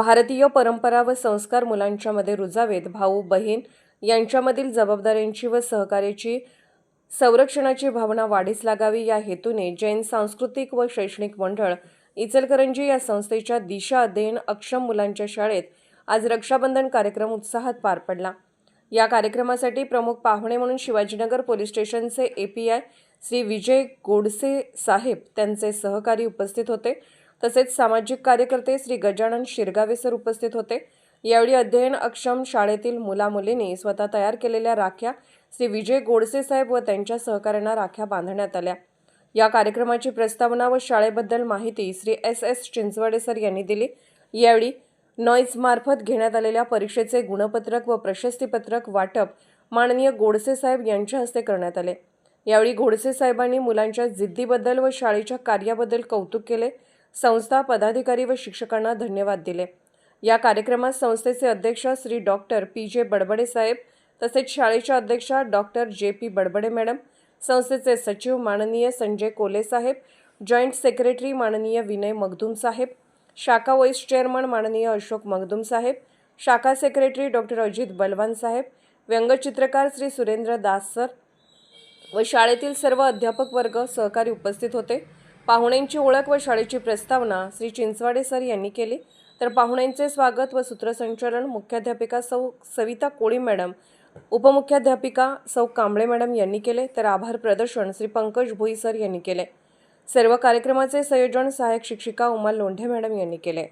भारतीय परंपरा व संस्कार मुलांच्यामध्ये रुजावेत. भाऊ बहीण यांच्यामधील जबाबदाऱ्यांची व सहकार्याची संरक्षणाची भावना वाढीस लागावी या हेतूने जैन सांस्कृतिक व शैक्षणिक मंडळ इचलकरंजी या संस्थेच्या दिशा अध्ययन अक्षम मुलांच्या शाळेत आज रक्षाबंधन कार्यक्रम उत्साहात पार पडला. या कार्यक्रमासाठी प्रमुख पाहुणे म्हणून शिवाजीनगर पोलीस स्टेशनचे A P I Shri Vijay Godse साहेब त्यांचे सहकारी उपस्थित होते. तसेच सामाजिक कार्यकर्ते श्री गजानन शिरगावे सर उपस्थित होते. यावेळी अध्ययन अक्षम शाळेतील मुलामुलींनी स्वतः तयार केलेल्या राख्या श्री विजय गोडसे साहेब व त्यांच्या सहकाऱ्यांना राख्या बांधण्यात आल्या. या कार्यक्रमाची प्रस्तावना व शाळेबद्दल माहिती Shri S S Chinchwade sir यांनी दिली. यावेळी नॉईज मार्फत घेण्यात आलेल्या परीक्षेचे गुणपत्रक व प्रशस्तीपत्रक वाटप माननीय गोडसे साहेब यांच्या हस्ते करण्यात आले. यावेळी गोडसे साहेबांनी मुलांच्या जिद्दीबद्दल व शाळेच्या कार्याबद्दल कौतुक केले. संस्था पदाधिकारी व शिक्षकांना धन्यवाद दिले. या कार्यक्रमात संस्थेचे अध्यक्ष श्री डॉक्टर पी. जे. बडबडे साहेब तसेच शाळेच्या अध्यक्षा डॉक्टर जे. पी. बडबडे मॅडम संस्थेचे सचिव माननीय संजय कोले साहेब जॉईंट सेक्रेटरी माननीय विनय मगदूम साहेब शाखा वाईस चेअरमन माननीय अशोक मगदूम साहेब शाखा सेक्रेटरी डॉक्टर अजित बलवान साहेब व्यंगचित्रकार श्री सुरेंद्र दास सर व शाळेतील सर्व अध्यापक वर्ग सहकारी उपस्थित होते. पाहुण्यांची ओळख व शाळेची प्रस्तावना श्री चिंचवाडे सर यांनी केली. तर पाहुण्यांचे स्वागत व सूत्रसंचालन मुख्याध्यापिका सौ सविता कोळी मॅडम उपमुख्याध्यापिका सौ कांबळे मॅडम यांनी केले. तर आभार प्रदर्शन श्री पंकज भोई सर यांनी केले. सर्व कार्यक्रमाचे संयोजन सहाय्यक शिक्षिका उमा लोंढे मॅडम यांनी केले.